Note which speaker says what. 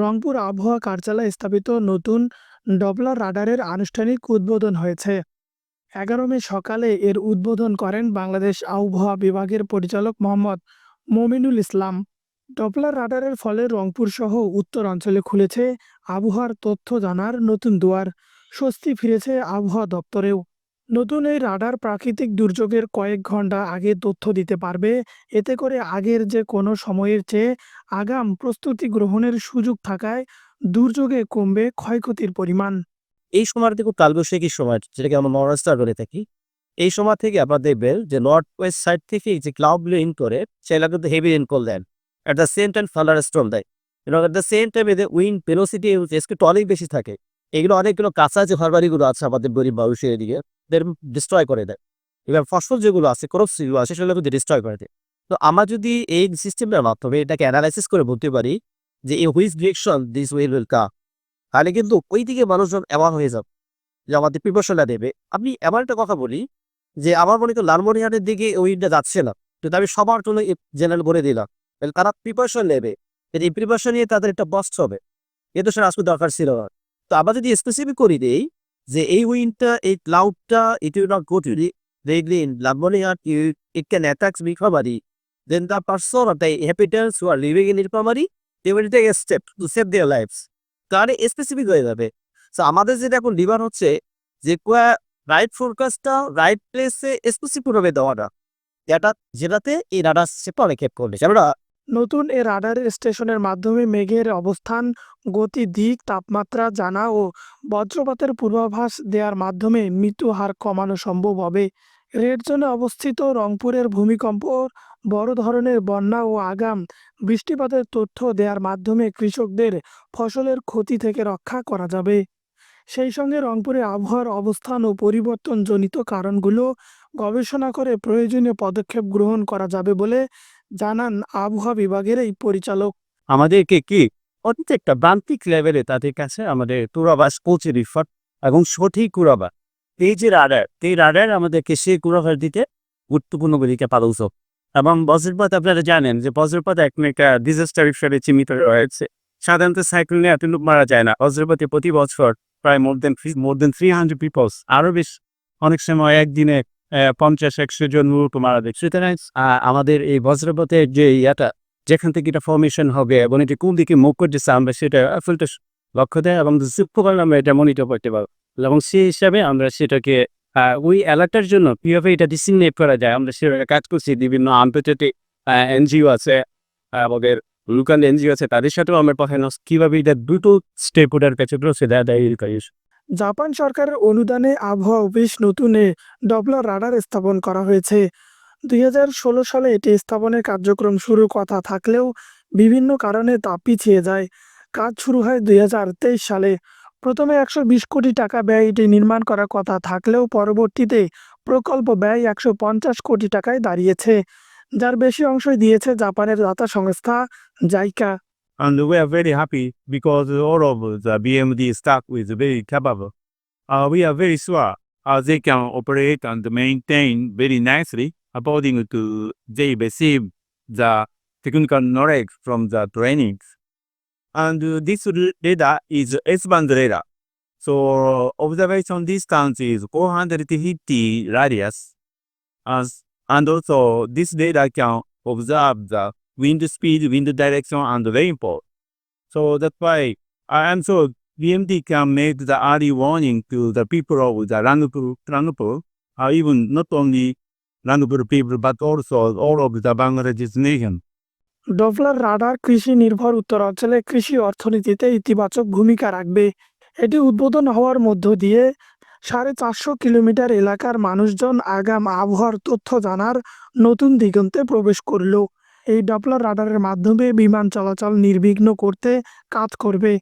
Speaker 1: রংপুর আবহাওয়া কার্যালয়ে স্থাপিত নতুন ডপলার রাডারের আনুষ্ঠানিক উদ্বোধন হয়েছে। এগারো মে সকালে এর উদ্বোধন করেন বাংলাদেশ আবহাওয়া বিভাগের পরিচালক মোহাম্মদ মমিনুল ইসলাম। ডপলার রাডারের ফলে রংপুর সহ উত্তর অঞ্চলে খুলেছে আবহাওয়ার তথ্য জানার নতুন দুয়ার। স্বস্তি ফিরেছে আবহাওয়া দপ্তরেও। নতুন এই রাডার প্রাকৃতিক দুর্যোগের কয়েক ঘণ্টা আগে তথ্য দিতে পারবে। এতে করে আগের যে কোনো সময়ের চেয়ে আগাম প্রস্তুতি গ্রহণের সুযোগ থাকায় দুর্যোগে কমবে ক্ষয়ক্ষতির পরিমাণ।
Speaker 2: এই সময়টা খুব কালবৈশাখী সময়, যেটাকে আমরা মহারাষ্ট্র বলে থাকি। এই সময় থেকে আপনারা দেখবেন যে নর্থ ওয়েস্ট সাইড থেকে যে ক্লাউড ইন করে সেগুলো কিন্তু heavy rainfall then at the same time ফালার storm দেয়। এবং অ্যাট দ্য সেম টাইম এদের উইন্ড ভেলোসিটি অনেক বেশি থাকে। এগুলো অনেকগুলো কাঁচা যে ঘরবাড়িগুলো আছে আমাদের গরিব মানুষের এদিকে। ডিস্ট্রয় করে দেয়। এবার ফসল যেগুলো আছে ক্রপস যেগুলো আছে, সেগুলো কিন্তু ডিস্ট্রয় করে দেয়। তো আমরা যদি এই সিস্টেমটার মাধ্যমে এটাকে অ্যানালাইসিস করে বলতে পারি যে এই which direction this will will come তাহলে কিন্তু ওই দিকে মানুষজন অ্যাওয়ার হয়ে যাবে যে আমাদের প্রিপারেশনটা দেবে। আমি এমন একটা কথা বলি যে আমার মনে করি লালমনিহাটের দিকে ওইটা যাচ্ছে না। কিন্তু আমি সবার জন্য জেনারেল বলে দিলাম। তাহলে তারা প্রিপারেশন নেবে। এই প্রিপারেশন নিয়ে তাদের একটা বস্ট হবে। এ তো আসলে দরকার ছিল না। তো আমরা যদি স্পেসিফিক করি দেই যে এই উইন্ডটা এই ক্লাউডটা it will not go to রেগলি in Lalmonirhat it can attacks recovery then the person of the habitats who are living in recovery they will take a step to save their lives তাহলে specific হয়ে যাবে। So আমাদের যেটা এখন demand হচ্ছে যে right ফোরকাস্টটা right প্লেসে স্পেসিফিকভাবে দেওয়াটা। যেটা যেটাতে এই রাডার সে পদক্ষেপ করবে। কেননা
Speaker 1: নতুন এ রাডার স্টেশনের মাধ্যমে মেঘের অবস্থান, গতি, দিক, তাপমাত্রা জানা ও বজ্রপাতের পূর্বাভাস দেওয়ার মাধ্যমে মৃত্যু হার কমানো সম্ভব হবে। রেড জোনে অবস্থিত রংপুরের ভূমিকম্প, বড় ধরনের বন্যা ও আগাম বৃষ্টিপাতের তথ্য দেওয়ার মাধ্যমে কৃষকদের ফসলের ক্ষতি থেকে রক্ষা করা যাবে। সেই সঙ্গে রংপুরে আবহাওয়ার অবস্থান ও পরিবর্তনজনিত কারণগুলো গবেষণা করে প্রয়োজনীয় পদক্ষেপ গ্রহণ করা যাবে বলে জানান আবহাওয়া বিভাগের এই পরিচালক।
Speaker 2: আমাদেরকে কি প্রত্যেকটা প্রান্তিক লেভেলে তাদের কাছে আমাদের পূর্বাভাস পৌঁছে রিফার এবং সঠিক পূর্বাভাস এই যে রাডার, এই রাডার আমাদেরকে সেই পূর্বাভাস দিতে গুরুত্বপূর্ণ ভূমিকা পালন এবং বজ্রপাত আপনারা জানেন যে বজ্রপাত এখন একটা ডিজাস্টার হিসেবে চিহ্নিত রয়েছে। সাধারণত সাইক্লোনে এত লোক মারা যায় না। বজ্রপাতে প্রতি বছর প্রায় more then more then three hundred peoples আরও বেশ। অনেক সময় একদিনে পঞ্চাশ, একশো জন লোক মারা আমাদের এই বজ্রপাতের যে ইয়াটা, যেখান থেকে এটা ফর্মেশন হবে এবং এটি কোন দিকে মুভ করতেছে আমরা সেটা আসলটা লক্ষ্য দেয় এবং আমরা এটা মনিটর করতে পারব। এবং সেই হিসাবে আমরা সেটাকে ওই এলাকার জন্য কীভাবে এটা ডিসিগনেট করা যায়। আমরা সেটা কাজ করছি, বিভিন্ন আন্তর্জাতিক এনজিও আছে আমাদের লোকাল এনজিও আছে, তাদের সাথেও আমরা কথা কীভাবে এটা দুটো স্টেপ ওটার কাছে দেয়
Speaker 1: জাপান সরকারের অনুদানে আবহাওয়া অফিস নতুনে ডবলার রাডার স্থাপন করা হয়েছে। দুই হাজার ষোলো সালে এটি স্থাপনের কার্যক্রম শুরুর কথা থাকলেও বিভিন্ন কারণে তা পিছিয়ে যায়। কাজ শুরু হয় দুই হাজার তেইশ সালে। প্রথমে একশো বিশ কোটি টাকা ব্যয় এটি নির্মাণ করার কথা থাকলেও পরবর্তীতে প্রকল্প ব্যয় একশো পঞ্চাশ কোটি টাকায় দাঁড়িয়েছে, যার বেশি অংশই দিয়েছে জাপানের দাতা সংস্থা JICA.
Speaker 3: And we are very happy because all of the BMD staff is very capable. Uh, we are very sure uh, they can operate and maintain very nicely according to they receive the technical knowledge from the trainings. And uh, this r- data is S-band data. So observation distance is 450 radius. As, and also this data can observe the wind speed, wind direction, and rainfall. So that's why I am sure BMD can make the early warning to the people of the Rangpur, Rangpur or even not only Rangpur people, but also all of the Bangladesh nation.
Speaker 1: Doppler radar কৃষি নির্ভর উত্তরাঞ্চলে কৃষি অর্থনীতিতে ইতিবাচক ভূমিকা রাখবে এটি উদ্বোধন হওয়ার মধ্য দিয়ে সাড়ে চারশো কিলোমিটার এলাকার মানুষজন আগাম আবহাওয়ার তথ্য জানার নতুন দিগন্তে প্রবেশ করল এই ডপলার রাডারের মাধ্যমে বিমান চলাচল নির্বিঘ্ন করতে কাজ করবে।